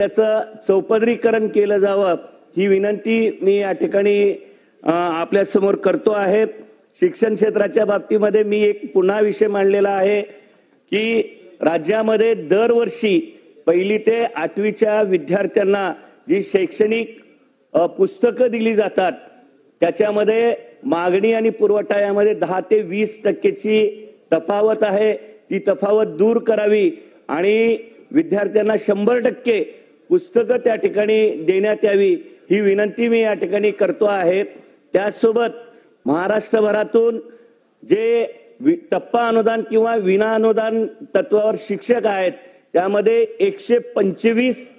त्याचं चौपदरीकरण केलं जावं ही विनंती मी या ठिकाणी आपल्यासमोर करतो आहे. शिक्षण क्षेत्राच्या बाबतीमध्ये मी एक पुन्हा विषय मांडलेला आहे की राज्यामध्ये दरवर्षी पहिली ते आठवीच्या विद्यार्थ्यांना जी शैक्षणिक पुस्तकं दिली जातात त्याच्यामध्ये मागणी आणि पुरवठा यामध्ये दहा ते वीस टक्केची तफावत आहे. ती तफावत दूर करावी आणि विद्यार्थ्यांना शंभर टक्के पुस्तकं त्या ठिकाणी देण्यात यावी ही विनंती मी या ठिकाणी करतो आहे. त्याचसोबत महाराष्ट्रभरातून जे वि- टप्पा अनुदान किंवा विना अनुदान तत्वावर शिक्षक आहेत त्यामध्ये एकशे पंचवीस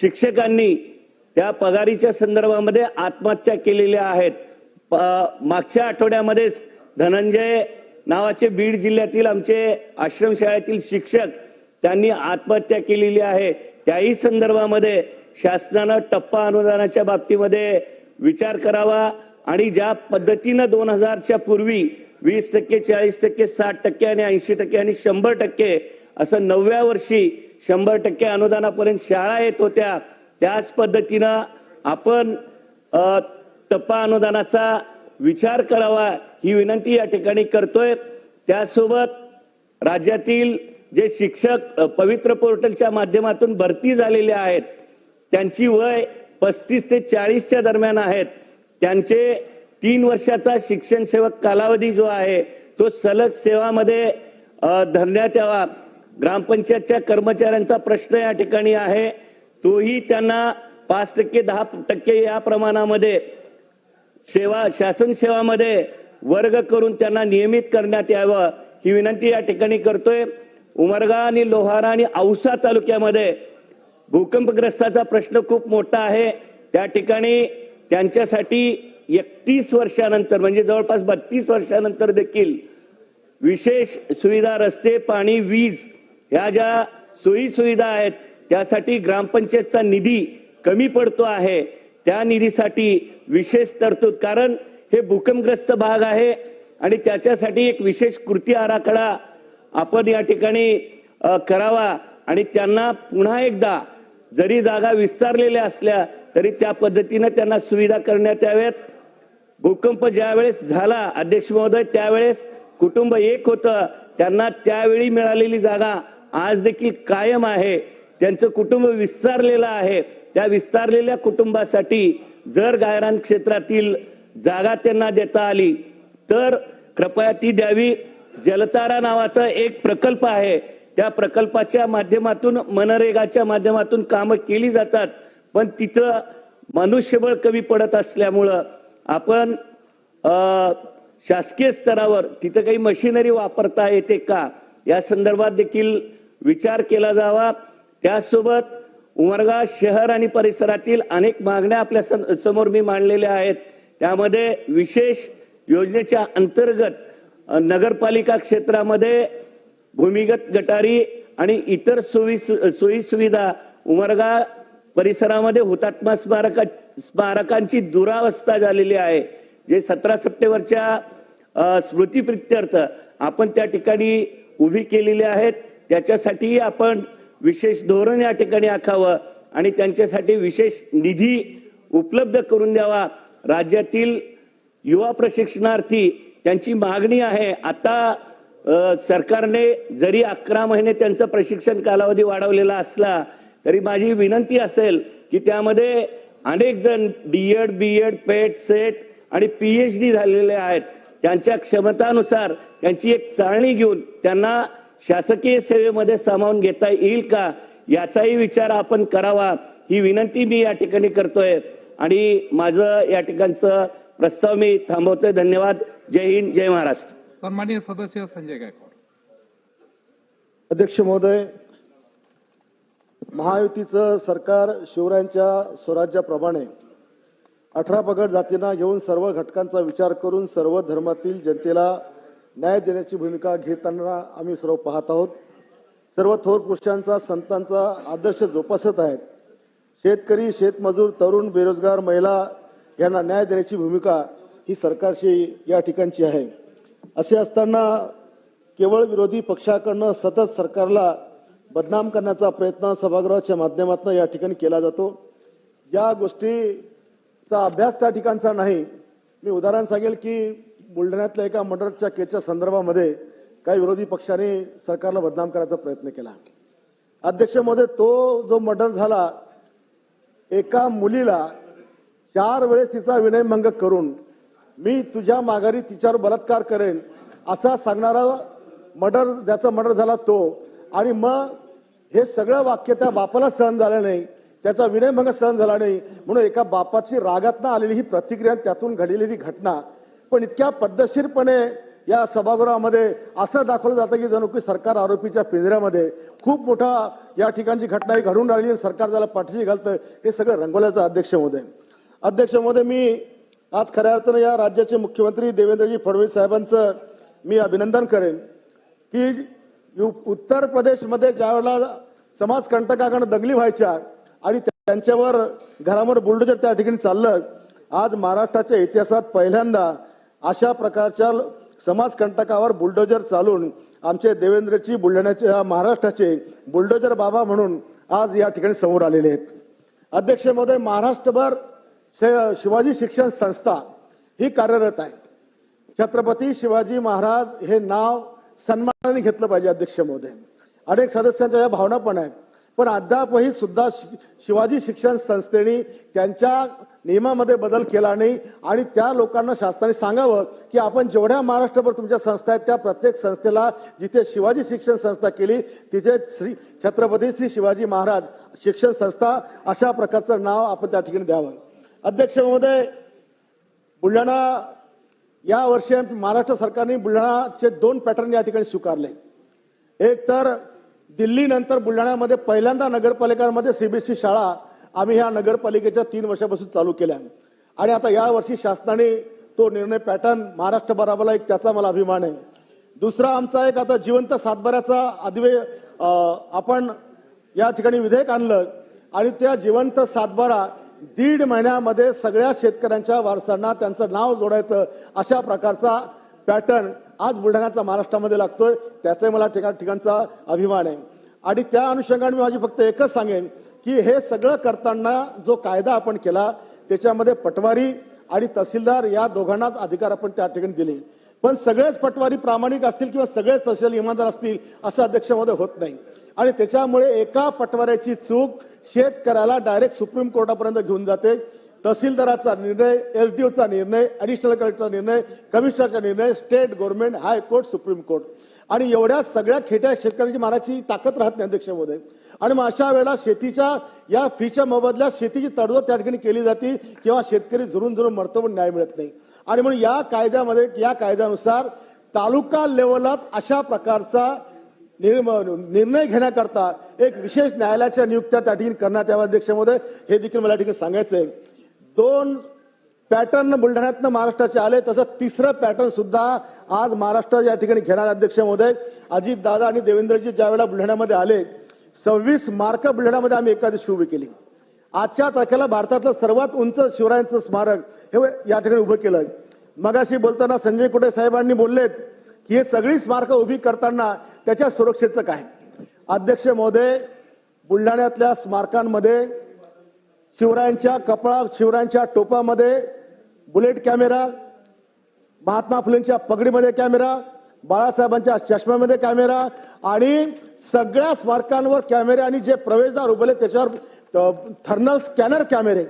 शिक्षकांनी त्या पगारीच्या संदर्भामध्ये आत्महत्या केलेल्या आहेत. प- मागच्या आठवड्यामध्येच धनंजय नावाचे बीड जिल्ह्यातील आमचे आश्रमशाळेतील शिक्षक त्यांनी आत्महत्या केलेली आहे. त्याही संदर्भामध्ये शासनानं टप्पा अनुदानाच्या बाबतीमध्ये विचार करावा आणि ज्या पद्धतीनं दोन हजारच्या पूर्वी वीस टक्के चाळीस टक्के साठ टक्के आणि ऐंशी टक्के आणि शंभर टक्के असं नवव्या वर्षी शंभर टक्के अनुदानापर्यंत शाळा येत होत्या त्याच पद्धतीनं आपण टप्पा अनुदानाचा विचार करावा ही विनंती या ठिकाणी करतोय. त्यासोबत राज्यातील जे शिक्षक पवित्र पोर्टलच्या माध्यमातून भरती झालेले आहेत त्यांची वय पस्तीस ते चाळीसच्या दरम्यान आहेत. त्यांचे तीन वर्षाचा शिक्षण सेवक कालावधी जो आहे तो सलग सेवामध्ये धरण्यात यावा. ग्रामपंचायतच्या कर्मचाऱ्यांचा प्रश्न या ठिकाणी आहे. तोही त्यांना पाच टक्के दहा टक्के या प्रमाणामध्ये सेवा शासन सेवामध्ये वर्ग करून त्यांना नियमित करण्यात यावं ही विनंती या ठिकाणी करतोय. उमरगा आणि लोहारा आणि औसा तालुक्यामध्ये भूकंपग्रस्ताचा प्रश्न खूप मोठा आहे. त्या ठिकाणी त्यांच्यासाठी एकतीस वर्षानंतर म्हणजे जवळपास बत्तीस वर्षानंतर देखील विशेष सुविधा रस्ते पाणी वीज ह्या ज्या सोयी सुविधा आहेत त्यासाठी ग्रामपंचायतचा निधी कमी पडतो आहे. त्या निधीसाठी विशेष तरतूद कारण हे भूकंपग्रस्त भाग आहे आणि त्याच्यासाठी एक विशेष कृती आराखडा आपण या ठिकाणी करावा आणि त्यांना पुन्हा एकदा जरी जागा विस्तारलेल्या असल्या तरी त्या पद्धतीनं त्यांना सुविधा करण्यात याव्यात. भूकंप ज्यावेळेस झाला अध्यक्ष महोदय त्यावेळेस कुटुंब एक होतं. त्यांना त्यावेळी मिळालेली जागा आज देखील कायम आहे. त्यांचं कुटुंब विस्तारलेलं आहे. त्या विस्तारलेल्या कुटुंबासाठी जर गायरान क्षेत्रातील जागा त्यांना देता आली तर कृपया ती द्यावी. जलतारा नावाचा एक प्रकल्प आहे. त्या प्रकल्पाच्या माध्यमातून मनरेगाच्या माध्यमातून कामं केली जातात. पण तिथं मनुष्यबळ कमी पडत असल्यामुळं आपण शासकीय स्तरावर तिथं काही मशिनरी वापरता येते का? या संदर्भात देखील विचार केला जावा. त्यासोबत उमरगा शहर आणि परिसरातील अनेक मागण्या आपल्यासमोर मी मांडलेल्या आहेत. त्यामध्ये विशेष योजनेच्या अंतर्गत नगरपालिका क्षेत्रामध्ये भूमिगत गटारी आणि इतर सोयी सोयी सुविधा उमरगा परिसरामध्ये हुतात्मा स्मारका स्मारकांची दुरावस्था झालेली आहे जे सतरा सप्टेंबरच्या स्मृती स्मृतीप्रित्यर्थ आपण त्या ठिकाणी उभी केलेली आहेत. त्याच्यासाठी आपण विशेष धोरण या ठिकाणी आखावं आणि त्यांच्यासाठी विशेष निधी उपलब्ध करून द्यावा. राज्यातील युवा प्रशिक्षणार्थी त्यांची मागणी आहे. आता सरकारने जरी अकरा महिने त्यांचं प्रशिक्षण कालावधी वाढवलेला असला तरी माझी विनंती असेल की त्यामध्ये अनेक जण बी एड पेट सेट आणि पीएच डी झालेले आहेत. त्यांच्या क्षमतानुसार त्यांची एक चाळणी घेऊन त्यांना शासकीय सेवेमध्ये सामावून घेता येईल का याचाही विचार आपण करावा. ही विनंती मी या ठिकाणी करतोय. आणि माझं या ठिकाणचं प्रस्ताव मी थांबवतोय. धन्यवाद. जय हिंद जय महाराष्ट्र. सन्माननीय सदस्य संजय गायकवाड. अध्यक्ष महोदय महायुतीचं सरकार शिवरायांच्या स्वराज्याप्रमाणे अठरा पगड जातींना घेऊन सर्व घटकांचा विचार करून सर्व धर्मातील जनतेला न्याय देण्याची भूमिका घेताना आम्ही सर्व पाहत आहोत. सर्व थोर पुरुषांचा संतांचा आदर्श जोपासत आहेत. शेतकरी शेतमजूर तरुण बेरोजगार महिला यांना न्याय देण्याची भूमिका ही सरकारशी या ठिकाणची आहे. असे असताना केवळ विरोधी पक्षाकडनं सतत सरकारला बदनाम करण्याचा प्रयत्न सभागृहाच्या माध्यमातून या ठिकाणी केला जातो. या गोष्टीचा अभ्यास त्या ठिकाणचा नाही. मी उदाहरण सांगेल की बुलढाण्यातल्या एका मर्डरच्या केसच्या संदर्भामध्ये काही विरोधी पक्षाने सरकारला बदनाम करायचा प्रयत्न केला. अध्यक्ष महोदय तो जो मर्डर झाला एका मुलीला चार वेळेस तिचा विनयभंग करून मी तुझ्या माघारी तिच्यावर बलात्कार करेन असा सांगणारा मर्डर ज्याचा मर्डर झाला तो. आणि मग हे सगळं वाक्य त्या बापाला सहन झालं नाही त्याचा विनयभंग सहन झाला नाही. म्हणून एका बापाची रागातनं आलेली ही प्रतिक्रिया त्यातून घडलेली घटना. पण इतक्या पद्धतशीरपणे या सभागृहामध्ये असं दाखवलं जातं की जणू की सरकार आरोपीच्या पिंजऱ्यामध्ये खूप मोठा या ठिकाणची घटना ही घडून राहिली आणि सरकार त्याला पाठीशी घालतं हे सगळं रंगवल्याचं अध्यक्ष महोदय अध्यक्ष महोदय मी आज खऱ्या अर्थानं या राज्याचे मुख्यमंत्री देवेंद्रजी फडणवीस साहेबांचं मी अभिनंदन करेन की यु- उत्तर प्रदेशमध्ये ज्यावेळेला समाजकंटकाकडे दंगली व्हायच्या आणि त्यांच्यावर घरावर बुलडोजर त्या ठिकाणी चाललं आज महाराष्ट्राच्या इतिहासात पहिल्यांदा अशा प्रकारच्या समाजकंटकावर बुलडोजर चालून आमचे देवेंद्रची बुलढाण्याचे महाराष्ट्राचे बुलडोजर बाबा म्हणून आज या ठिकाणी समोर आलेले आहेत. अध्यक्ष महोदय महाराष्ट्रभर शिवाजी शिक्षण संस्था ही कार्यरत आहे. छत्रपती शिवाजी महाराज हे नाव सन्मानाने घेतलं पाहिजे अध्यक्ष महोदय. अनेक सदस्यांच्या या भावना पण आहेत. पण अद्यापही सुद्धा शि- शिवाजी शिक्षण संस्थेने त्यांच्या नियमामध्ये बदल केला नाही आणि त्या लोकांना शासनाने सांगावं की आपण जेवढ्या महाराष्ट्रभर तुमच्या संस्था आहेत त्या प्रत्येक संस्थेला जिथे शिवाजी शिक्षण संस्था केली तिथे श्री छत्रपती श्री शिवाजी महाराज शिक्षण संस्था अशा प्रकारचं नाव आपण त्या ठिकाणी द्यावं. अध्यक्ष महोदय बुलढाणा या वर्षी महाराष्ट्र सरकारने बुलढाणाचे दोन पॅटर्न या ठिकाणी स्वीकारले. एक तर दिल्ली नंतर बुलढाण्यामध्ये पहिल्यांदा नगरपालिकांमध्ये सीबीएसई शाळा आम्ही ह्या नगरपालिकेच्या तीन वर्षापासून चालू केल्या. आणि आता या वर्षी शासनाने तो निर्णय पॅटर्न महाराष्ट्र महाराष्ट्रभराला एक त्याचा मला अभिमान आहे. दुसरा आमचा एक आता जिवंत सातबाऱ्याचा अधिवे आपण या ठिकाणी विधेयक आणलं आणि त्या जिवंत सातबारा दीड महिन्यामध्ये सगळ्या शेतकऱ्यांच्या वारसांना त्यांचं नाव जोडायचं अशा प्रकारचा पॅटर्न आज बुलढाण्याचा महाराष्ट्रामध्ये लागतोय. त्याचाही मला ठिकाण ठिकाणचा अभिमान आहे. आणि त्या अनुषंगाने मी माझी फक्त एकच सांगेन की हे सगळं करताना जो कायदा आपण केला त्याच्यामध्ये पटवारी आणि तहसीलदार या दोघांनाच अधिकार आपण त्या ठिकाणी दिले. पण सगळेच पटवारी प्रामाणिक असतील किंवा सगळेच तहसील इमानदार असतील असं अध्यक्षामध्ये होत नाही. आणि त्याच्यामुळे एका पटवाऱ्याची चूक शेतकऱ्याला डायरेक्ट सुप्रीम कोर्टापर्यंत घेऊन जाते. तहसीलदाराचा निर्णय एसडीओचा निर्णय अडिशनल कलेक्टरचा निर्णय कमिशनरचा निर्णय state government high court supreme court आणि एवढ्या सगळ्या खेट्या शेतकऱ्यांची मारायची ताकद राहत नाही अध्यक्ष महोदय. आणि मग अशा वेळेला शेतीच्या या फीच्या मोबदल्यात शेतीची तडजोड त्या ठिकाणी केली जाते किंवा शेतकरी झरून झरून मरतो पण न्याय मिळत नाही. आणि म्हणून या कायद्यामध्ये या कायद्यानुसार तालुका लेवललाच अशा प्रकारचा निर्णय घेण्याकरता एक विशेष न्यायालयाच्या नियुक्त्या त्या ठिकाणी करण्यात याव्या अध्यक्ष महोदय. हे देखील मला या ठिकाणी सांगायचं आहे दोन पॅटर्न बुलढाण्यातनं महाराष्ट्राचे आले तसं तिसरं पॅटर्न सुद्धा आज महाराष्ट्र या ठिकाणी घेणार अध्यक्ष महोदय. अजित दादा आणि देवेंद्रजी ज्या वेळेला बुलढाण्यामध्ये आले सव्वीस मार्क बुलढाण्यामध्ये आम्ही एका दिवशी उभी केली. आजच्या तारखेला भारतातलं सर्वात उंच शिवरायांचं स्मारक हे या ठिकाणी उभं केलं मगाशी बोलताना संजय कुटे साहेबांनी बोललेत की हे सगळी स्मारकं उभी करताना त्याच्या सुरक्षेचं काय? अध्यक्ष महोदय बुलढाण्यातल्या स्मारकांमध्ये शिवरायांच्या कपळा शिवरायांच्या टोपामध्ये बुलेट कॅमेरा महात्मा फुलेंच्या पगडीमध्ये कॅमेरा बाळासाहेबांच्या चष्म्यामध्ये कॅमेरा आणि सगळ्या स्मारकांवर कॅमेरे आणि जे प्रवेशद्वार उभले त्याच्यावर थर्नल स्कॅनर कॅमेरे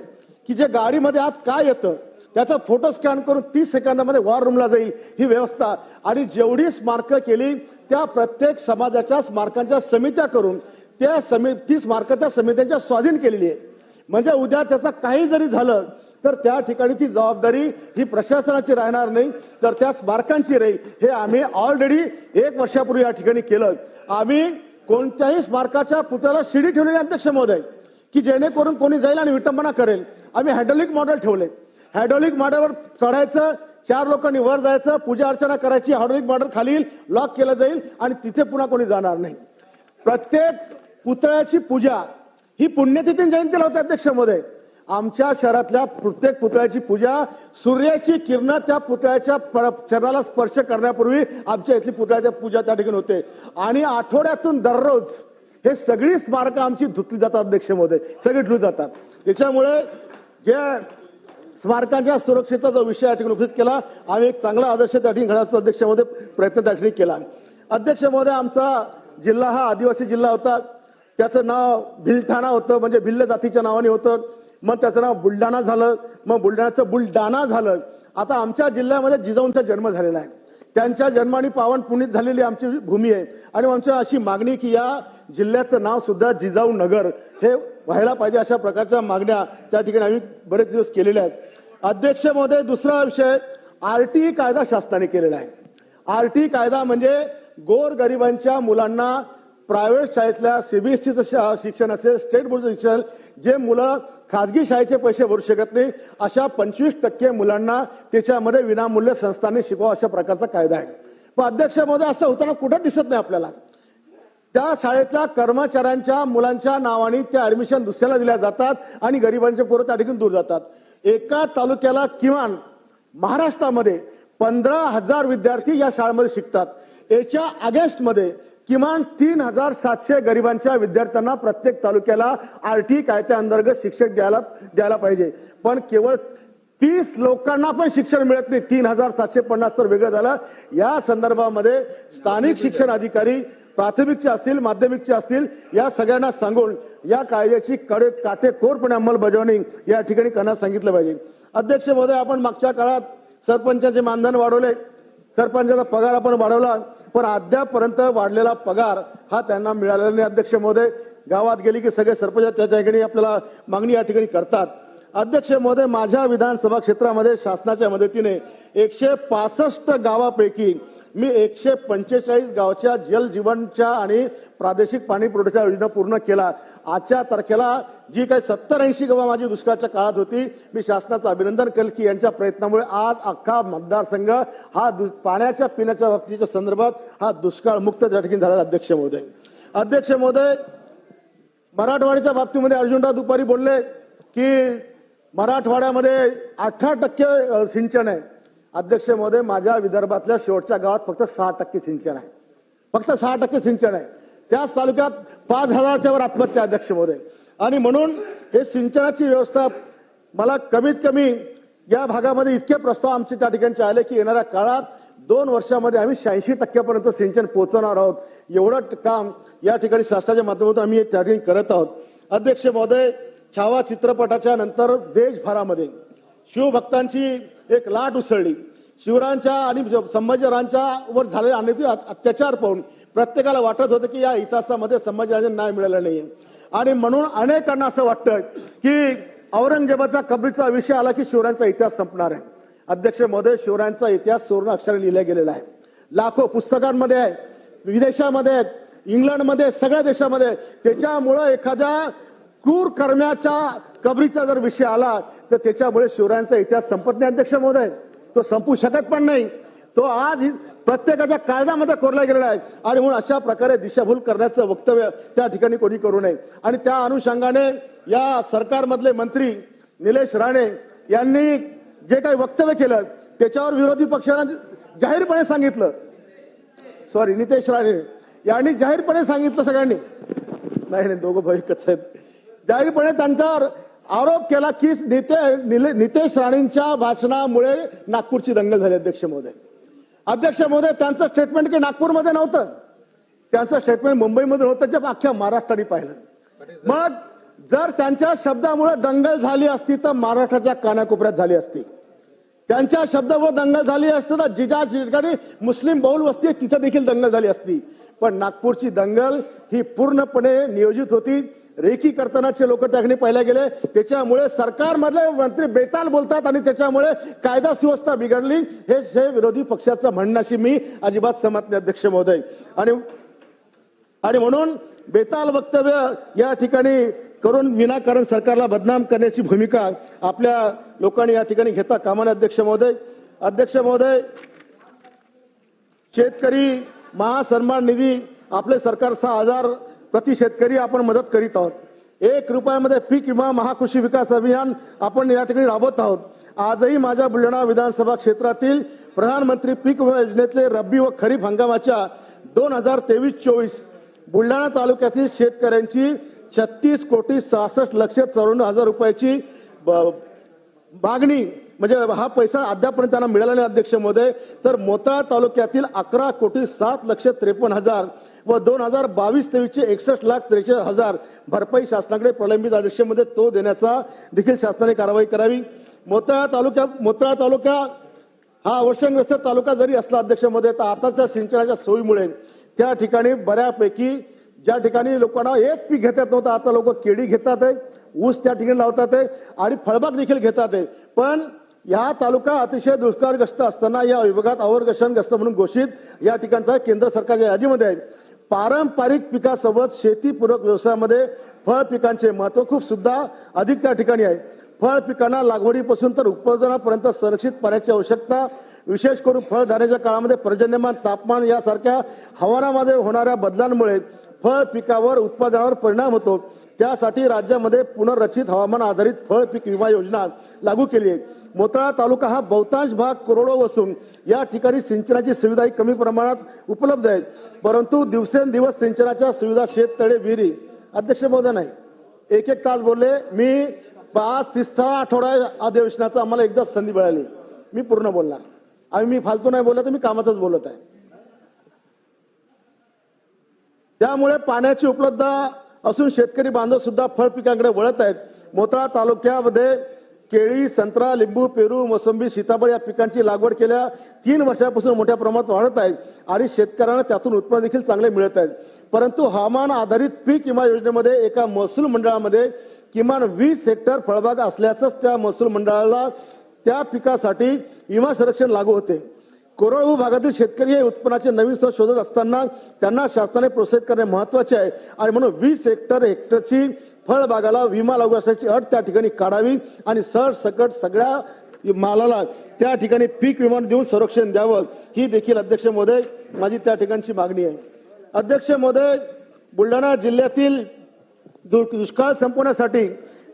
की जे गाडीमध्ये आत काय येतं? त्याचा फोटो स्कॅन करून तीस सेकंदामध्ये वॉर रूमला जाईल ही व्यवस्था. आणि जेवढी स्मारकं केली त्या प्रत्येक समाजाच्या स्मारकांच्या समित्या करून त्या समि ती स्मारकं त्या समित्यांच्या स्वाधीन केलेली आहे. म्हणजे उद्या त्याचा काही जरी झालं तर त्या ठिकाणी ती जबाबदारी ही प्रशासनाची राहणार नाही तर त्या स्मारकांची राहील. हे आम्ही ऑलरेडी एक वर्षापूर्वी या ठिकाणी केलं. आम्ही कोणत्याही स्मारकाच्या पुतळ्याला शिडी ठेवलेली अध्यक्ष महोदय की जेणेकरून कोणी जाईल आणि विटंबना करेल. आम्ही हॅडलिक मॉडेल ठेवले हायड्रॉलिक मॉडेलवर चढायचं चार लोकांनी वर जायचं पूजा अर्चना करायची हायड्रॉलिक मॉडेल खाली लॉक केलं जाईल आणि तिथे पुन्हा कोणी जाणार नाही. प्रत्येक पुतळ्याची पूजा ही पुण्यतिथी जयंतीला होते अध्यक्षमध्ये. आमच्या शहरातल्या प्रत्येक पुतळ्याची पूजा सूर्याची किरण त्या पुतळ्याच्या चरणाला स्पर्श करण्यापूर्वी आमच्या इथली पुतळ्याच्या पूजा त्या ठिकाणी होते. आणि आठवड्यातून दररोज हे सगळी स्मारकं आमची धुतली जातात अध्यक्षमध्ये सगळी धुतली जातात. त्याच्यामुळे जे स्मारकांच्या सुरक्षेचा जो विषय या ठिकाणी उपस्थित केला आम्ही एक चांगला आदर्श त्या ठिकाणी घडवण्याचा अध्यक्षामध्ये प्रयत्न त्या ठिकाणी केला. अध्यक्ष महोदय आमचा जिल्हा हा आदिवासी जिल्हा होता. त्याचं नाव भिलठाणा होतं म्हणजे भिल्ल जातीच्या नावाने होतं. मग त्याचं नाव बुलढाणा झालं. मग बुलढाण्याचं बुलडाणा झालं. आता आमच्या जिल्ह्यामध्ये जिजाऊंचा जन्म झालेला आहे. त्यांच्या जन्माने पावन पुनीत झालेली आमची भूमी आहे. आणि आमच्या अशी मागणी की या जिल्ह्याचं नाव सुद्धा जिजाऊ नगर हे व्हायला पाहिजे अशा प्रकारच्या मागण्या त्या ठिकाणी आम्ही बरेच दिवस केलेल्या आहेत. अध्यक्ष महोदय दुसरा विषय आरटीई कायदा शासनाने केलेला आहे. आरटीई कायदा म्हणजे गोर गरिबांच्या मुलांना प्रायव्हेट शाळेतल्या सीबीएसईचं शिक्षण असेल स्टेट बोर्डचं शिक्षण जे मुलं खाजगी शाळेचे पैसे भरू शकत नाही अशा पंचवीस टक्के मुलांना त्याच्यामध्ये विनामूल्य संस्थांनी शिकवा अशा प्रकारचा कायदा आहे. पण अध्यक्ष महोदय असं होताना कुठं दिसत नाही आपल्याला? त्या शाळेतल्या कर्मचाऱ्यांच्या मुलांच्या नावाने त्या ऍडमिशन दुसऱ्याला दिल्या जातात आणि गरिबांचे पोरं त्या ठिकाणी दूर जातात. एका तालुक्याला किमान महाराष्ट्रामध्ये पंधरा हजार विद्यार्थी या शाळेमध्ये शिकतात. याच्या अगेन्स्टमध्ये किमान तीन हजार सातशे गरिबांच्या विद्यार्थ्यांना प्रत्येक तालुक्याला आरटी टी अंतर्गत शिक्षक द्यायला द्यायला पाहिजे. पण केवळ तीस लोकांना पण शिक्षण मिळत नाही. तीन हजार सातशे पन्नास तर वेगळं झालं. या संदर्भामध्ये स्थानिक शिक्षण अधिकारी प्राथमिकचे असतील माध्यमिकचे असतील या सगळ्यांना सांगून या कायद्याची कडे काटेकोरपणे अंमलबजावणी या ठिकाणी करण्यास सांगितलं पाहिजे. अध्यक्ष महोदय आपण मागच्या काळात सरपंचाचे मानधन वाढवले. सरपंचाचा पगार आपण वाढवला पण अद्यापर्यंत वाढलेला पगार हा त्यांना मिळालेला नाही. अध्यक्ष महोदय गावात गेली की सगळे सरपंच त्या ठिकाणी आपल्याला मागणी या ठिकाणी करतात. अध्यक्ष महोदय माझ्या विधानसभा क्षेत्रामध्ये शासनाच्या मदतीने एकशे पासष्ट गावापैकी मी एकशे पंचेचाळीस गावच्या जल जीवनच्या आणि प्रादेशिक पाणी पुरवठ्याच्या योजना पूर्ण केला. आजच्या तारखेला जी काही सत्तर ऐंशी गावं माझी दुष्काळाच्या काळात होती मी शासनाचं अभिनंदन केलं की यांच्या प्रयत्नामुळे आज अख्खा मतदारसंघ हा दु- पाण्याच्या पिण्याच्या बाबतीच्या संदर्भात हा दुष्काळ मुक्त त्या ठिकाणी झाला अध्यक्ष महोदय. अध्यक्ष महोदय मराठवाड्याच्या बाबतीमध्ये अर्जुनराव दुपारी बोलले की मराठवाड्यामध्ये अठरा टक्के सिंचन आहे. अध्यक्ष महोदय माझ्या विदर्भातल्या शेवटच्या गावात फक्त सहा टक्के सिंचन आहे. फक्त सहा टक्के सिंचन आहे. त्याच तालुक्यात पाच हजाराच्या वर आत्महत्या अध्यक्ष महोदय. आणि म्हणून हे सिंचनाची व्यवस्था मला कमीत कमी या भागामध्ये इतके प्रस्ताव आमचे त्या ठिकाणचे आले की येणाऱ्या काळात दोन वर्षामध्ये आम्ही शहाऐंशी टक्क्यापर्यंत सिंचन पोहोचवणार आहोत. एवढं काम या ठिकाणी शासनाच्या माध्यमातून आम्ही त्या ठिकाणी करत आहोत. अध्यक्ष महोदय छावा चित्रपटाच्या नंतर देशभरामध्ये शिवभक्तांची एक लाट उसळली. शिवरायांच्या आणि संभाजीराजांच्या वर झालेले अनेक अत्याचार पाहून प्रत्येकाला वाटत होतं की या इतिहासामध्ये संभाजीराजांना न्याय मिळाला नाही आणि म्हणून अनेकांना असं वाटतं की औरंगजेबाचा कबरीचा विषय आला की शिवरायांचा इतिहास संपणार आहे. अध्यक्ष महोदय शिवरायांचा इतिहास सुवर्ण अक्षराने लिहिला गेलेला आहे. लाखो पुस्तकांमध्ये आहे विदेशामध्ये आहेत इंग्लंडमध्ये सगळ्या देशामध्ये त्याच्यामुळं एखाद्या क्रूर कर्म्याच्या कबरीचा जर विषय आला तर त्याच्यामुळे शिवरायांचा इतिहास संपत नाही अध्यक्ष महोदय. तो संपू शकत पण नाही. तो आज प्रत्येकाच्या काळजामध्ये कोरला गेलेला आहे. आणि म्हणून अशा प्रकारे दिशाभूल करण्याचं वक्तव्य त्या ठिकाणी कोणी करू नये. आणि त्या अनुषंगाने या सरकारमधले मंत्री निलेश राणे यांनी जे काही वक्तव्य केलं त्याच्यावर विरोधी पक्षाने जाहीरपणे सांगितलं. सॉरी नितेश राणे यांनी जाहीरपणे सांगितलं सगळ्यांनी. नाही नाही दोघं भाऊ एकच आहेत. जाहीरपणे त्यांच्यावर आरोप केला की निते निले- नितेश राणेंच्या भाषणामुळे नागपूरची दंगल झाली अध्यक्ष महोदय. अध्यक्ष महोदय त्यांचं स्टेटमेंट की नागपूरमध्ये नव्हतं. त्यांचं स्टेटमेंट मुंबईमध्ये होतं जे अख्ख्या महाराष्ट्राने पाहिलं. मग जर त्यांच्या शब्दामुळे दंगल झाली असती तर महाराष्ट्राच्या कानाकोपऱ्यात झाली असती. त्यांच्या शब्दावर दंगल झाली असती तर जिजा ठिकाणी मुस्लिम बहुल वस्ती तिथं देखील दंगल झाली असती. पण नागपूरची दंगल ही पूर्णपणे नियोजित होती. रेखी करतानाचे लोक त्या ठिकाणी पाहिल्या गेले. त्याच्यामुळे सरकारमधले मंत्री बेताल बोलतात आणि त्याच्यामुळे कायदा सुव्यवस्था बिघडली. हे हे विरोधी पक्षाचं म्हणण्याशी मी अजिबात सहमत नाही अध्यक्ष महोदय. आणि आणि म्हणून बेताल वक्तव्य या ठिकाणी करून विनाकारण सरकारला बदनाम करण्याची भूमिका आपल्या लोकांनी या ठिकाणी घेता कामाने अध्यक्ष महोदय. अध्यक्ष महोदय शेतकरी महासन्मान निधी आपले सरकार सहा हजार प्रति शेतकरी आपण मदत करीत आहोत. एक रुपयामध्ये पीक विमा महाकृषी विकास अभियान आपण या ठिकाणी राबवत आहोत. आजही माझ्या बुलढाणा विधानसभा क्षेत्रातील प्रधानमंत्री पीक विमा योजनेतले रब्बी व खरीप हंगामाच्या दोन हजार तेवीस चोवीस बुलढाणा तालुक्यातील शेतकऱ्यांची छत्तीस कोटी सहासष्ट लक्ष चौऱ्याण्णव हजार रुपयाची ब- मागणी म्हणजे हा पैसा अद्यापर्यंत त्यांना मिळाला नाही अध्यक्ष महोदय तर मोताळा तालुक्यातील अकरा कोटी सात लक्ष त्रेपन्न हजार व दोन हजार बावीस तेवीसचे एकसष्ट लाख त्रेचाळीस हजार भरपाई शासनाकडे प्रलंबित अध्यक्षमध्ये तो देण्याचा देखील शासनाने कारवाई करावी. मोताळा तालुक्या मोताळा तालुका हा अवसरग्रस्त तालुका जरी असला अध्यक्षमध्ये तर आताच्या सिंचनाच्या सोयीमुळे त्या ठिकाणी बऱ्यापैकी ज्या ठिकाणी लोकांना एक पीक घेतात नव्हतं आता लोक केळी घेतात आहे ऊस त्या ठिकाणी लावतात आहे आणि फळबाग देखील घेतात आहे पण या तालुका अतिशय दुष्काळग्रस्त असताना या विभागात अवर्गशनग्रस्त म्हणून घोषित या ठिकाणचा केंद्र सरकारच्या यादीमध्ये आहे. पारंपरिक पिकासोबत शेतीपूरक व्यवसायामध्ये फळ पिकांचे महत्त्व खूप सुद्धा अधिक त्या ठिकाणी आहे. फळ पिकांना लागवडीपासून तर उत्पादनापर्यंत संरक्षित पाण्याची आवश्यकता विशेष करून फळधारेच्या काळामध्ये पर्जन्यमान तापमान यासारख्या हवामानामध्ये होणाऱ्या बदलांमुळे फळ पिकावर उत्पादनावर परिणाम होतो. त्यासाठी राज्यामध्ये पुनर्रचित हवामान आधारित फळ पीक विमा योजना लागू केली आहे. मोताळा तालुका हा बहुतांश भाग कोरडो असून या ठिकाणी सिंचनाची सुविधाही कमी प्रमाणात उपलब्ध आहेत. परंतु दिवसेंदिवस सिंचनाच्या सुविधा शेततळे विहिरी. अध्यक्ष महोदय नाही. एक एक तास बोलले. मी पाच तिसरा आठवडा अधिवेशनाचा आम्हाला एकदाच संधी मिळाली. मी पूर्ण बोलणार. आणि मी फालतू नाही बोलत मी कामाचंच बोलत आहे. त्यामुळे पाण्याची उपलब्धता असून शेतकरी बांधव सुद्धा फळ पिकांकडे वळत आहेत. मोताळा तालुक्यामध्ये केळी संत्रा लिंबू पेरू मोसंबी सीताफळ या पिकांची लागवड केल्या. तीन वर्षापासून मोठ्या प्रमाणात वाढत आहे आणि शेतकऱ्यांना त्यातून उत्पन्न देखील चांगले मिळत आहेत परंतु हवामान आधारित पीक विमा योजनेमध्ये एका महसूल मंडळामध्ये किमान वीस हेक्टर फळबाग असल्याचंच त्या महसूल मंडळाला त्या पिकासाठी विमा संरक्षण लागू होते. कोरळू भागातील शेतकरी हे उत्पन्नाचे नवीन स्रोत शोधत असताना त्यांना शासनाने प्रोत्साहित करणे महत्त्वाचे आहे आणि म्हणून वीस हेक्टर हेक्टरची फळबागाला विमा लागू असल्याची अट त्या ठिकाणी काढावी आणि सर सकट सगळ्या मालाला त्या ठिकाणी पीक विमा देऊन संरक्षण द्यावं. ही देखील अध्यक्ष महोदय माझी त्या ठिकाणची मागणी आहे. अध्यक्ष महोदय बुलढाणा जिल्ह्यातील दु- दुष्काळ संपवण्यासाठी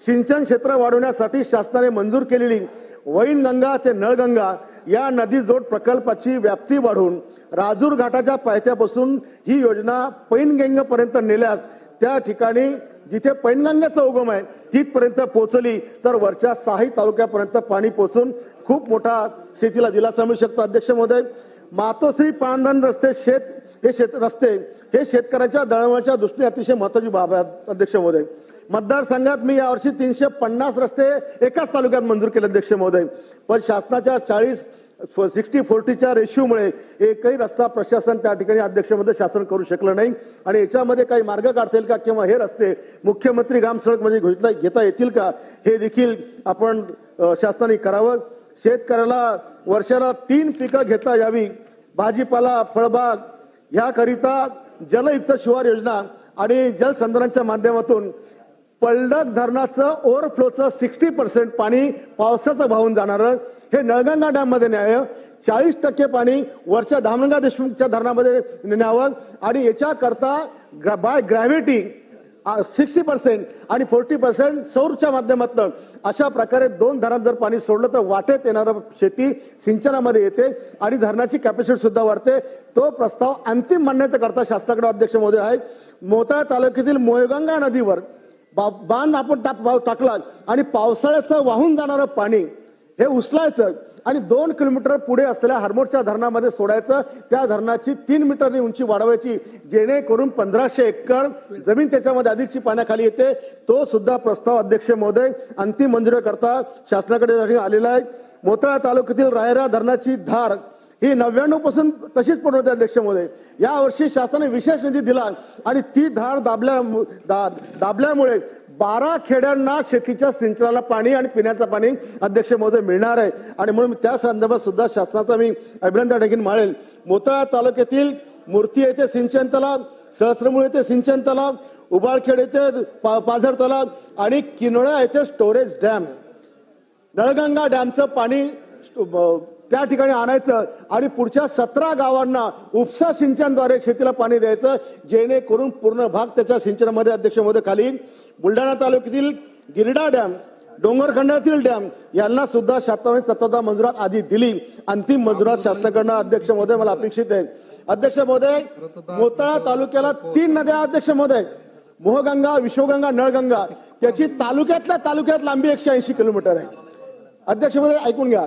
सिंचन क्षेत्र वाढवण्यासाठी शासनाने मंजूर केलेली वैनगंगा ते नळगंगा या नदी जोड प्रकल्पाची व्याप्ती वाढवून राजूर घाटाच्या पायथ्यापासून ही योजना पैनगंगेपर्यंत नेल्यास त्या ठिकाणी जिथे पैनगंगेचा उगम आहे तिथपर्यंत पोहोचली. तर वरच्या साही तालुक्यापर्यंत पाणी पोहोचून खूप मोठा शेतीला दिलासा मिळू शकतो. अध्यक्ष महोदय मातोश्री पानधन रस्ते शेत हे शेत रस्ते हे शेतकऱ्याच्या दळणवळणाच्या दृष्टीने अतिशय महत्वाची बाब आहे अध्यक्ष महोदय मतदारसंघात मी यावर्षी तीनशे पन्नास रस्ते एकाच तालुक्यात मंजूर केले अध्यक्ष महोदय. पण शासनाच्या चाळीस सिक्स्टी फोर्टीच्या रेशिओमुळे एकही रस्ता प्रशासन त्या ठिकाणी अध्यक्षमध्ये शासन करू शकलं नाही. आणि याच्यामध्ये काही मार्ग काढता येईल का किंवा हे रस्ते मुख्यमंत्री ग्राम सडक म्हणजे घोषणा घेता येतील का हे देखील आपण शासनाने करावं. शेतकऱ्याला वर्षाला तीन पिकं घेता यावी. भाजीपाला फळबाग ह्याकरिता जलयुक्त शिवार योजना आणि जलसंधारणाच्या माध्यमातून पलडक धरणाचं ओव्हरफ्लोचं सिक्स्टी पर्सेंट पाणी पावसाचं वाहून जाणारं हे नळगंगा डॅममध्ये न्याय न्यावं चाळीस टक्के पाणी वरच्या धामणगा देशमुखच्या धरणामध्ये न्यावं आणि याच्याकरता ग्रा- बाय ग्रॅव्हिटी सिक्स्टी पर्सेंट आणि फोर्टी पर्सेंट सौरच्या माध्यमातून अशा प्रकारे दोन धरणात जर पाणी सोडलं तर वाटेत येणारं शेती सिंचनामध्ये येते आणि धरणाची कॅपॅसिटी सुद्धा वाढते. तो प्रस्ताव अंतिम मान्यतेकरता शासनाकडे अध्यक्ष महोदय आहे मोताळा तालुक्यातील मोयगंगा नदीवर बांध आपण टाकला आणि पावसाळ्याचं वाहून जाणारं पाणी हे उचलायचं आणि दोन किलोमीटर पुढे असलेल्या हरमोडच्या धरणामध्ये सोडायचं. त्या धरणाची तीन मीटरनी उंची वाढवायची जेणेकरून पंधराशे एकर जमीन त्याच्यामध्ये अधिकची पाण्याखाली येते. तो सुद्धा प्रस्ताव अध्यक्ष महोदय अंतिम मंजुरी करता शासनाकडे आलेला आहे. मोताळा तालुक्यातील रायरा धरणाची धार ही नव्याण्णवपासून तशीच पण होते अध्यक्षमध्ये. या वर्षी शासनाने विशेष निधी दिला आणि ती धार दाबल्या दा- दाबल्यामुळे बारा खेड्यांना शेतीच्या सिंचनाला पाणी आणि पिण्याचं पाणी अध्यक्ष महोदय मिळणार आहे. आणि म्हणून त्या संदर्भात सुद्धा शासनाचा मी अभिनंदन देखील माळेल मोताळा तालुक्यातील मूर्ती येथे सिंचन तलाव सहस्रमुळे येथे सिंचन तलाव उबाळखेड येथे पा- पाझर तलाव आणि किनोळा येथे स्टोरेज डॅम. नळगंगा डॅमचं पाणी त्या ठिकाणी आणायचं आणि पुढच्या सतरा गावांना उपसा सिंचनद्वारे शेतीला पाणी द्यायचं जेणेकरून पूर्ण भाग त्याच्या सिंचनामध्ये अध्यक्ष महोदय खाली बुलढाणा तालुक्यातील गिरडा डॅम डोंगरखंडातील डॅम यांना सुद्धा शासनाने तत्वता मंजुरात आधी दिली. अंतिम मंजुरात शासनाकडनं अध्यक्ष महोदय मला अपेक्षित आहे अध्यक्ष महोदय मोताळा तालुक्याला तीन नद्या अध्यक्ष महोदय. मोहगंगा विश्वगंगा नळगंगा. त्याची तालुक्यातल्या तालुक्यात लांबी एकशे ऐंशी किलोमीटर आहे. अध्यक्ष महोदय ऐकून घ्या.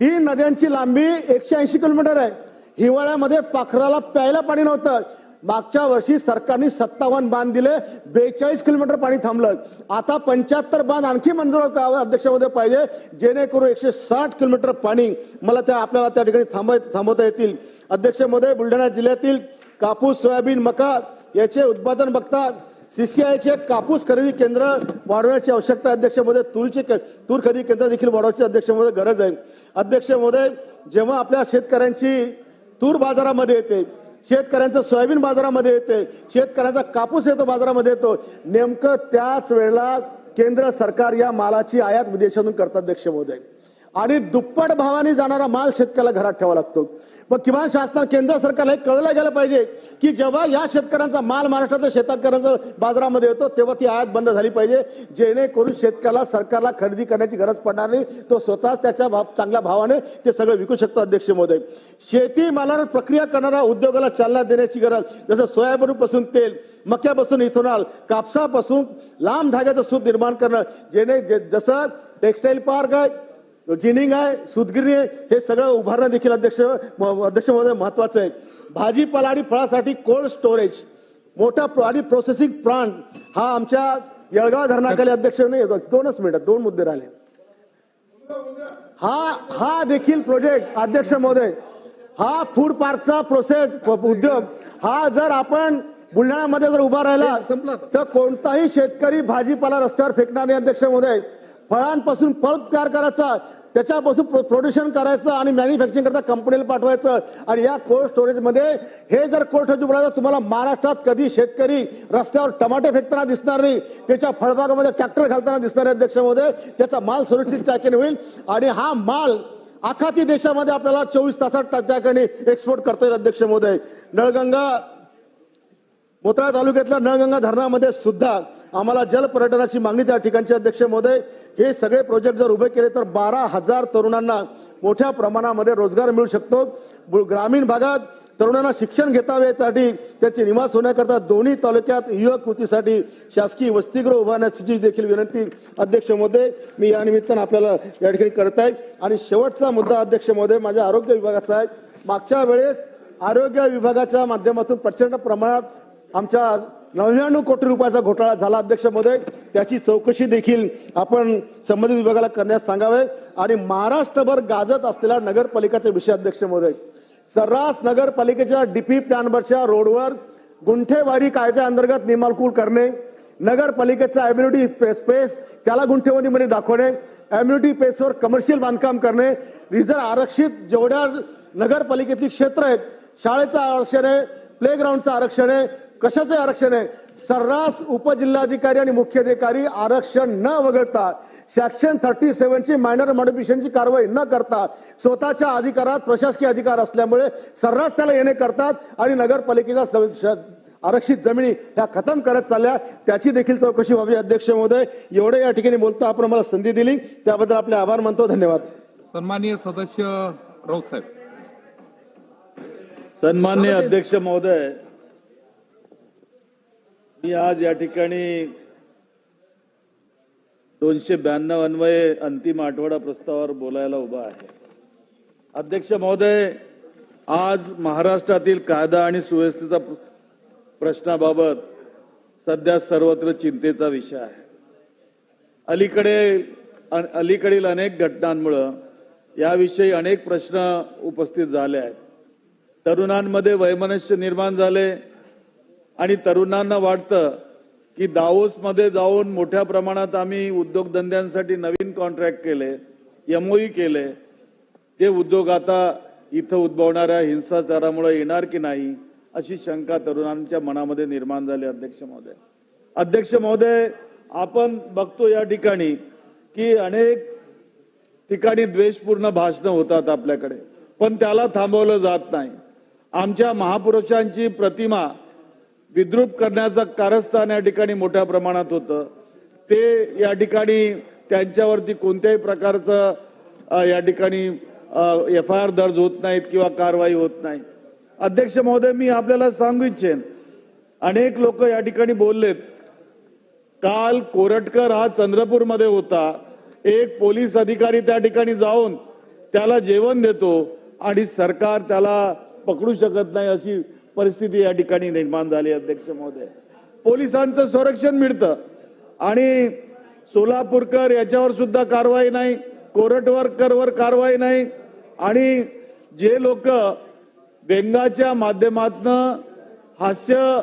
तीन नद्यांची लांबी एकशे ऐंशी किलोमीटर आहे. हिवाळ्यामध्ये पाखराला प्यायला पाणी नव्हतं. मागच्या वर्षी सरकारने सत्तावन्न बांध दिले बेचाळीस किलोमीटर पाणी थांबलं. आता पंच्याहत्तर बांध आणखी मंजूर अध्यक्षामध्ये पाहिजे जेणेकरून एकशे साठ किलोमीटर पाणी मला त्या आपल्याला त्या ठिकाणी थांबवाय थांबवता येतील. अध्यक्षमध्ये बुलढाणा जिल्ह्यातील कापूस सोयाबीन मका याचे उत्पादन बघतात सीसीआयचे कापूस खरेदी केंद्र वाढवण्याची आवश्यकता अध्यक्ष महोदय तुरीचे तूर खरेदी केंद्र देखील वाढवायची अध्यक्ष महोदय गरज आहे. अध्यक्ष महोदय जेव्हा आपल्या शेतकऱ्यांची तूर बाजारामध्ये येते शेतकऱ्यांचं सोयाबीन बाजारामध्ये येते शेतकऱ्यांचा कापूस येतो बाजारामध्ये येतो नेमकं त्याच वेळेला केंद्र सरकार या मालाची आयात विदेशातून करतात अध्यक्ष महोदय आणि दुप्पट भावाने जाणारा माल शेतकऱ्याला घरात ठेवावा लागतो. व किमान शासना केंद्र सरकारला हे कळलं गेलं पाहिजे की जेव्हा या शेतकऱ्यांचा माल महाराष्ट्राच्या शेतकऱ्यांचा बाजारामध्ये येतो तेव्हा ती आयात बंद झाली पाहिजे. जेणेकरून शेतकऱ्याला सरकारला खरेदी करण्याची गरज पडणार नाही. तो स्वतःच त्याच्या भाव चांगल्या भावाने ते सगळं विकू शकतो अध्यक्ष महोदय. शेती मालावर प्रक्रिया करणाऱ्या उद्योगाला चालना देण्याची गरज जसं सोयाबीनपासून तेल मक्यापासून इथेनॉल कापसापासून लांब धाग्याचं सूत निर्माण करणं जेणे जे- जसं टेक्सटाईल पार्क आहे जिनिंग आहे सुतगिरणी आहे हे सगळं उभारणं देखील अध्यक्ष अध्यक्ष महोदय महत्वाचं आहे. भाजीपाला आणि फळासाठी कोल्ड स्टोरेज मोठा आणि प्रोसेसिंग प्लांट हा आमच्या येळगाव धरणाखाली अध्यक्ष नाही दोनच मिनिटात दोन मुद्दे राहिले. हा हा देखील प्रोजेक्ट अध्यक्ष महोदय हा फूड पार्कचा प्रोसेस उद्योग हा जर आपण बुलढाण्यामध्ये जर उभा राहिला. तर कोणताही शेतकरी भाजीपाला रस्त्यावर फेकणार नाही अध्यक्ष महोदय. फळांपासून पल्प तयार करायचा त्याच्यापासून प्रोड्युशन करायचं आणि मॅन्युफॅक्चरिंग करता कंपनीला पाठवायचं. आणि या कोल्ड स्टोरेजमध्ये हे जर कोल्ड स्टोरेज उभं तुम्हाला महाराष्ट्रात कधी शेतकरी रस्त्यावर टमाटे फेकताना दिसणार नाही. त्याच्या फळबागामध्ये ट्रॅक्टर घालताना दिसणार आहे अध्यक्ष महोदय त्याचा माल सुरक्षित टाकेने होईल. आणि हा माल आखाती देशामध्ये आपल्याला चोवीस तासात त्या ठिकाणी एक्सपोर्ट करता येईल अध्यक्ष महोदय नळगंगा मोताळा तालुक्यातल्या नळगंगा धरणामध्ये सुद्धा आम्हाला जल पर्यटनाची मागणी त्या ठिकाणचे अध्यक्ष महोदय. हे सगळे प्रोजेक्ट जर उभे केले तर बारा हजार तरुणांना मोठ्या प्रमाणामध्ये रोजगार मिळू शकतो. ग्रामीण भागात तरुणांना शिक्षण घेतावे यासाठी त्याचे निवास होण्याकरता दोन्ही तालुक्यात युवक कृतीसाठी शासकीय वसतिगृह उभारण्याची देखील विनंती अध्यक्ष महोदय मी या निमित्तानं आपल्याला या ठिकाणी करत आहे. आणि शेवटचा मुद्दा अध्यक्ष महोदय माझ्या आरोग्य विभागाचा आहे. मागच्या वेळेस आरोग्य विभागाच्या माध्यमातून प्रचंड प्रमाणात आमच्या नव्याण्णव कोटी रुपयाचा घोटाळा झाला अध्यक्ष महोदय त्याची चौकशी देखील आपण संबंधित विभागाला करण्यास सांगावे. आणि महाराष्ट्रभर गाजत असलेला नगरपालिकाचा विषय अध्यक्ष महोदय सर्रास नगरपालिकेच्या डीपी प्लॅनवरच्या रोडवर गुंठेवारी कायद्याअंतर्गत निमालकूल करणे नगरपालिकेचा एम्युनिटी स्पेस त्याला गुंठेवारीमध्ये दाखवणे एम्युनिटी पेसवर कमर्शियल बांधकाम करणे रिझर्व आरक्षित जेवढ्या नगरपालिकेतली क्षेत्र आहेत शाळेचं आरक्षण आहे प्लेग्राऊंडचं आरक्षण आहे. कशाचं आरक्षण आहे? सर्रास उपजिल्हाधिकारी आणि मुख्याधिकारी आरक्षण न वगळता सेक्शन थर्टी सेव्हनची मायनर मॉडिफिकेशनची कारवाई न करता स्वतःच्या अधिकारात प्रशासकीय अधिकार असल्यामुळे सर्रास त्याला येणे करतात आणि नगरपालिकेच्या आरक्षित जमिनी ह्या खतम करत चालल्या. त्याची देखील चौकशी व्हावी अध्यक्ष महोदय. एवढे या ठिकाणी बोलता आपण मला संधी दिली. त्याबद्दल आपले आभार मानतो. धन्यवाद. सन्माननीय सदस्य राऊत साहेब. सन्मान्य अध्यक्ष महोदय मी आज या ठिकाणी दोनशे ब्याण्णव अन्वये अंतिम आठवडा प्रस्तावावर बोलायला उभा आहे. अध्यक्ष महोदय आज महाराष्ट्रातील कायदा आणि सुव्यवस्थेचा प्रश्नाबाबत सध्या सर्वत्र चिंतेचा विषय आहे. अलीकडे अलीकडील अनेक घटनांमुळं याविषयी अनेक प्रश्न उपस्थित झाले आहेत. तरुणांमध्ये वैमनस्य निर्माण झाले. आणि तरुणांना वाटतं की दावोसमध्ये जाऊन मोठ्या प्रमाणात आम्ही उद्योगधंद्यांसाठी नवीन कॉन्ट्रॅक्ट केले एमओई केले. ते उद्योग आता इथं उद्भवणाऱ्या हिंसाचारामुळे येणार की नाही अशी शंका तरुणांच्या मनामध्ये निर्माण झाली अध्यक्ष महोदय. अध्यक्ष महोदय आपण बघतो या ठिकाणी की अनेक ठिकाणी द्वेषपूर्ण भाषणं होतात आपल्याकडे पण त्याला थांबवलं जात नाही. आमच्या महापुरुषांची प्रतिमा विद्रूप करण्याचं कारस्थान या ठिकाणी मोठ्या प्रमाणात होतं. ते या ठिकाणी त्यांच्यावरती कोणत्याही प्रकारचं या ठिकाणी एफ आय आर दर्ज होत नाहीत किंवा कारवाई होत नाही. अध्यक्ष महोदय मी आपल्याला सांगू इच्छेन अनेक लोक या ठिकाणी बोललेत काल कोरटकर हा चंद्रपूरमध्ये होता. एक पोलीस अधिकारी त्या ठिकाणी जाऊन त्याला जेवण देतो आणि सरकार त्याला पकडू शकत नाही अशी परिस्थिती या ठिकाणी निर्माण झाली अध्यक्ष महोदय. पोलिसांचं संरक्षण मिळतं. आणि सोलापूरकर याच्यावर सुद्धा कारवाई नाही कोरटवरकरवर कारवाई नाही. आणि जे लोक व्यंगाच्या माध्यमातनं हास्य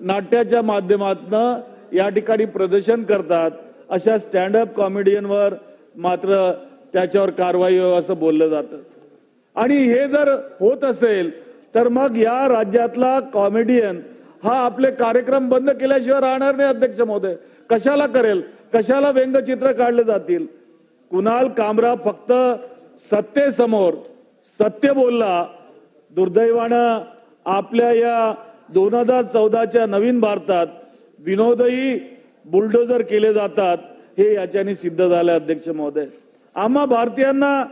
नाट्याच्या माध्यमातनं या ठिकाणी प्रदर्शन करतात अशा स्टँडअप कॉमेडियनवर मात्र त्याच्यावर कारवाई असं बोललं जातं. आणि हे जर होत असेल तर मग या राज्यातला कॉमेडियन हा आपले कार्यक्रम बंद केल्याशिवाय राहणार नाही अध्यक्ष महोदय. कशाला करेल? कशाला व्यंगचित्र काढले जातील? कुणाल कामरा फक्त सत्तेसमोर सत्य बोलला. दुर्दैवानं आपल्या या दोन हजार चौदाच्या नवीन भारतात विनोदही बुलडोजर केले जातात हे याच्याने सिद्ध झालं अध्यक्ष महोदय. आम्हा भारतीयांना